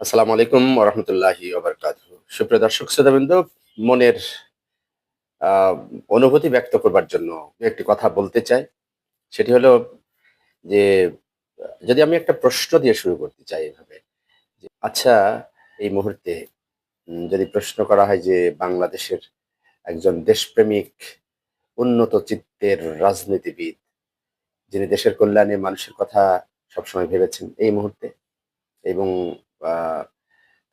আসসালামু আলাইকুম ওরহমতুল্লাহি সুপ্রিয় দর্শক, শ্রোতাবৃন্দ, মনের অনুভূতি ব্যক্ত করবার জন্য একটি কথা বলতে চাই। সেটি হলো যে, যদি আমি একটা প্রশ্ন দিয়ে শুরু করতে চাই এভাবে আচ্ছা এই মুহূর্তে যদি প্রশ্ন করা হয় যে, বাংলাদেশের একজন দেশপ্রেমিক, উন্নত চিত্তের রাজনীতিবিদ, যিনি দেশের কল্যাণে মানুষের কথা সবসময় ভেবেছেন এই মুহূর্তে, এবং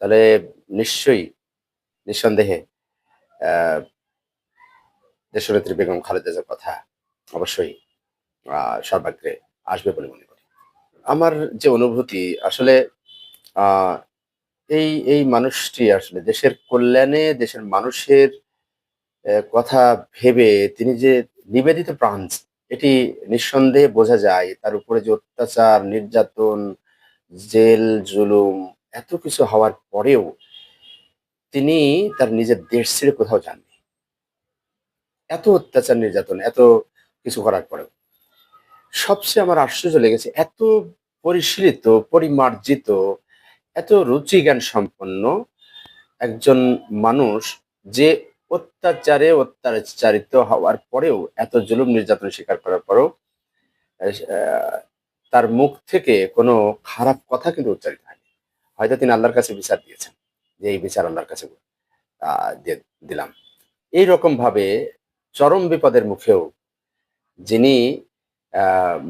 তাহলে নিশ্চয়ই নিঃসন্দেহে দেশনেত্রী বেগম খালেদা জিয়ার কথা অবশ্যই সর্বাগ্রে আসবে বলে মনে করি। আমার যে অনুভূতি, আসলে এই এই মানুষটি আসলে দেশের কল্যাণে, দেশের মানুষের কথা ভেবে তিনি যে নিবেদিত প্রাণ, এটি নিঃসন্দেহে বোঝা যায়। তার উপরে যে অত্যাচার, নির্যাতন, জেল, জুলুম এত কিছু হওয়ার পরেও তিনি তার নিজের দেশ ছেড়ে কোথাও যাননি। এত অত্যাচার নির্যাতন, এত কিছু করার পরেও। সবচেয়ে আমার আশ্চর্য লেগেছে, এত পরিশীলিত, পরিমার্জিত, এত রুচিজ্ঞান সম্পন্ন একজন মানুষ যে অত্যাচারে অত্যাচারিত হওয়ার পরেও এত জুলুম নির্যাতন স্বীকার করার পরেও তার মুখ থেকে কোনো খারাপ কথা কিন্তু উচ্চারিত হয়নি। হয়তো তিনি আল্লাহর কাছে বিচার দিয়েছেন, যে এই বিচার আল্লাহর কাছে দিলাম। এই ভাবে চরম বিপদের মুখেও যিনি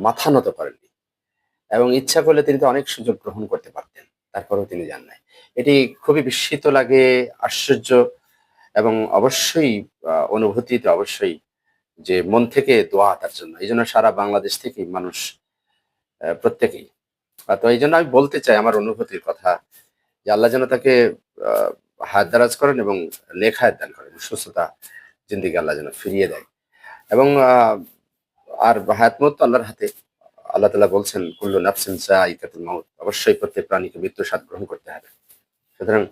মাথা নত করেননি এবং ইচ্ছা করলে তিনি তো অনেক সুযোগ গ্রহণ করতে পারতেন, তারপরেও তিনি যান নাই। এটি খুবই বিস্মিত লাগে, আশ্চর্য এবং অবশ্যই অনুভূতিতে অবশ্যই যে মন থেকে দোয়া তার জন্য। এই জন্য সারা বাংলাদেশ থেকে মানুষ প্রত্যেকেই তো এই জন্য আমি বলতে চাই আমার অনুভূতির কথা যে আল্লাহ যেন তাকে হায়াত দারাজ করেন এবং হায়াত দান করেন, সুস্থতা জিন্দিগি আল্লাহ যেন ফিরিয়ে দেয়। এবং আর হায়াত মত আল্লাহর হাতে, আল্লাহ তালা বলছেন, কুল্লু নাফসিন ইকাতুল মাউত, অবশ্যই প্রত্যেক প্রাণীকে মৃত্যু স্বাদ গ্রহণ করতে হবে। সুতরাং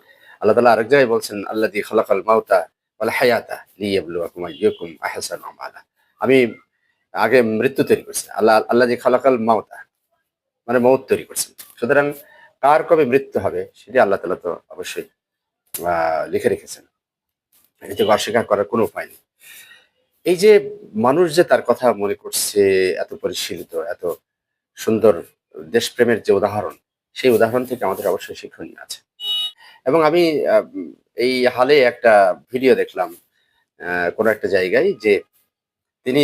আল্লাহ তালা আরেক জায়গায় বলছেন আল্লাহ দি খলাকাল মাউতা ওয়াল হায়াতা লিয়াবলুয়াকুম আইয়ুকুম আহসানু আমালা। আমি আগে মৃত্যু তৈরি করছি। আল্লাহ আল্লাহ দি খলাকাল মাউতা মানে মৌত তৈরি করছেন। সুতরাং কার কবে মৃত্যু হবে সেটি আল্লাহ তালা তো অবশ্যই লিখে রেখেছেন। এতে অস্বীকার করার কোনো উপায় নেই। এই যে মানুষ যে তার কথা মনে করছে, এত পরিশীলিত, এত সুন্দর দেশপ্রেমের যে উদাহরণ, সেই উদাহরণ থেকে আমাদের অবশ্যই শিক্ষণীয় আছে। এবং আমি এই হালে একটা ভিডিও দেখলাম কোনো একটা জায়গায় যে তিনি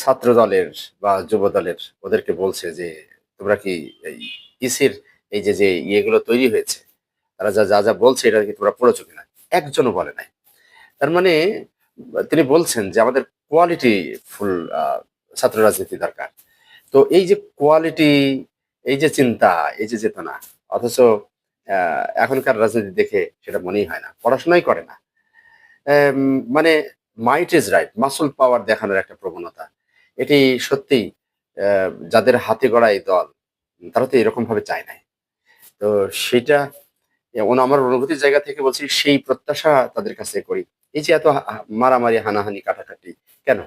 ছাত্র দলের বা যুব দলের ওদেরকে বলছে যে তোমরা কি এই ইসির এই যে যে ইয়েগুলো তৈরি হয়েছে, তারা যা যা যা বলছে এটা কি তোমরা পড়েছো কিনা? একজনও বলে নাই। তার মানে তিনি বলছেন যে আমাদের কোয়ালিটি ফুল ছাত্র রাজনীতি দরকার। তো এই যে কোয়ালিটি এই যে চিন্তা, এই যে চেতনা, অথচ এখনকার রাজনীতি দেখে সেটা মনেই হয় না, পড়াশোনাই করে না। মানে মাইট ইজ রাইট মাসুল পাওয়ার দেখানোর একটা প্রবণতা, এটি সত্যিই যাদের হাতে গড়া এই দল, তারা তো এরকম ভাবে চায় নাই। তো সেটা আমার অনুভূতির জায়গা থেকে বলছি, সেই প্রত্যাশা তাদের কাছে করি। এই যে এত মারামারি, হানাহানি, কাটাকাটি, কেন?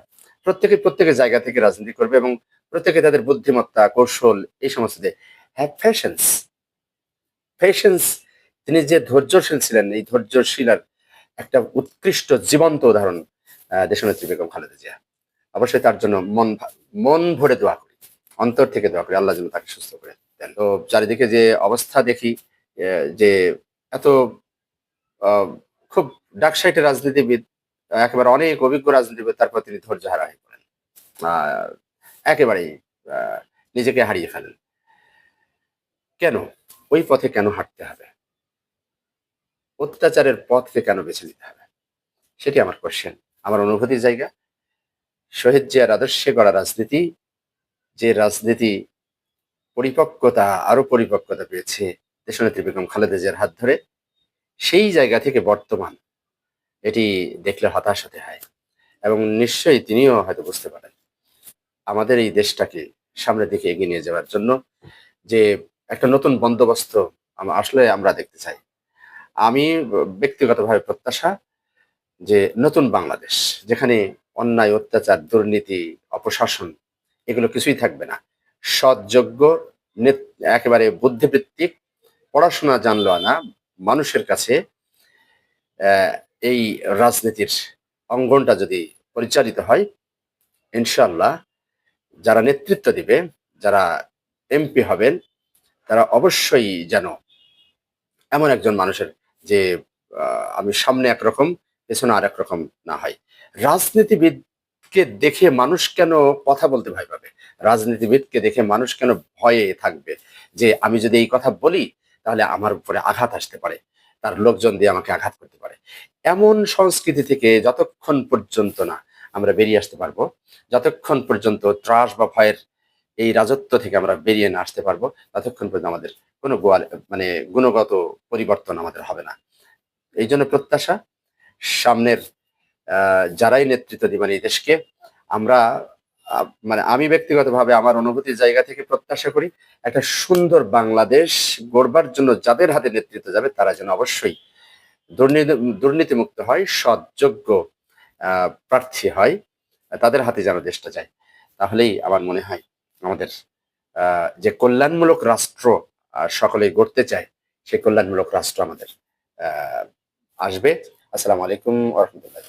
প্রত্যেকে প্রত্যেকের জায়গা থেকে রাজনীতি করবে এবং প্রত্যেকে তাদের বুদ্ধিমত্তা, কৌশল, এই সমস্ত দিয়ে। হ্যাভ ফ্যাশনস ফ্যাশনস তিনি যে ধৈর্যশীল ছিলেন, এই ধৈর্যশীলার একটা উৎকৃষ্ট, জীবন্ত উদাহরণ দেশনেত্রী বেগম খালেদা জিয়া। অবশ্যই তার জন্য মন মন ভরে দোয়া করি। অন্তর থেকে দোয়া করি, আল্লাহ যেন তাকে সুস্থ করে দেন। তো চারিদিকে যে অবস্থা দেখি যে এত খুব ডাকসাইটের রাজনীতিবিদ, একেবারে অনেক অভিজ্ঞ রাজনীতিবিদ তারপর তিনি ধৈর্য হারা হয়ে পড়েন একেবারেই নিজেকে হারিয়ে ফেলেন। কেন? ওই পথে কেন হাঁটতে হবে? অত্যাচারের পথকে কেন বেছে নিতে হবে? সেটি আমার কোশ্চেন আমার অনুভূতির জায়গা শহীদ জিয়ার আদর্শে গড়া রাজনীতি, যে রাজনীতি পরিপক্কতা আরও পরিপক্কতা পেয়েছে দেশনেত্রী বেগম খালেদা জিয়ার হাত ধরে, সেই জায়গা থেকে বর্তমান এটি দেখলে হতাশ হতে হয় এবং নিশ্চয়ই তিনিও হয়তো বুঝতে পারেন। আমাদের এই দেশটাকে সামনের দিকে এগিয়ে নিয়ে যাওয়ার জন্য যে একটা নতুন বন্দোবস্ত আসলে আমরা দেখতে চাই। আমি ব্যক্তিগতভাবে প্রত্যাশা যে নতুন বাংলাদেশ, যেখানে অন্যায়, অত্যাচার, দুর্নীতি, অপশাসন, এগুলো কিছুই থাকবে না। সৎযোগ্য একেবারে বুদ্ধিবৃত্তিক, পড়াশোনা জানলো না মানুষের কাছে এই রাজনীতির অঙ্গনটা যদি পরিচালিত হয় ইনশাল্লাহ যারা নেতৃত্ব দিবে, যারা এমপি হবেন, তারা অবশ্যই যেন এমন একজন মানুষের যে আমি সামনে একরকম, পেছনে আর রকম না হয়। রাজনীতিবিদকে দেখে মানুষ কেন কথা বলতে ভয় পাবে? রাজনীতিবিদকে দেখে মানুষ কেন ভয়ে থাকবে? যে আমি যদি এই কথা বলি, তাহলে আমার উপরে আঘাত আসতে পারে। তার লোকজন দিয়ে আমাকে আঘাত করতে পারে। এমন সংস্কৃতি থেকে যতক্ষণ পর্যন্ত না আমরা বেরিয়ে আসতে পারব, যতক্ষণ পর্যন্ত ত্রাস বা ভয়ের এই রাজত্ব থেকে আমরা বেরিয়ে না আসতে পারব, ততক্ষণ পর্যন্ত আমাদের কোনো মানে গুণগত পরিবর্তন আমাদের হবে না। এই জন্য প্রত্যাশা, সামনের যারাই নেতৃত্ব দিবেন এই দেশকে আমরা মানে আমি ব্যক্তিগতভাবে আমার অনুভূতির জায়গা থেকে প্রত্যাশা করি একটা সুন্দর বাংলাদেশ গড়বার জন্য যাদের হাতে নেতৃত্ব যাবে তারা যেন অবশ্যই দুর্নীতি দুর্নীতিমুক্ত হয় সৎযোগ্য প্রার্থী হয় তাদের হাতে যেন দেশটা যায়। তাহলেই আমার মনে হয় আমাদের যে কল্যাণমূলক রাষ্ট্র আহ, সকলেই গড়তে চায় সেই কল্যাণমূলক রাষ্ট্র আমাদের আসবে। আসসালামু আলাইকুম ওরহমতুল্লাহ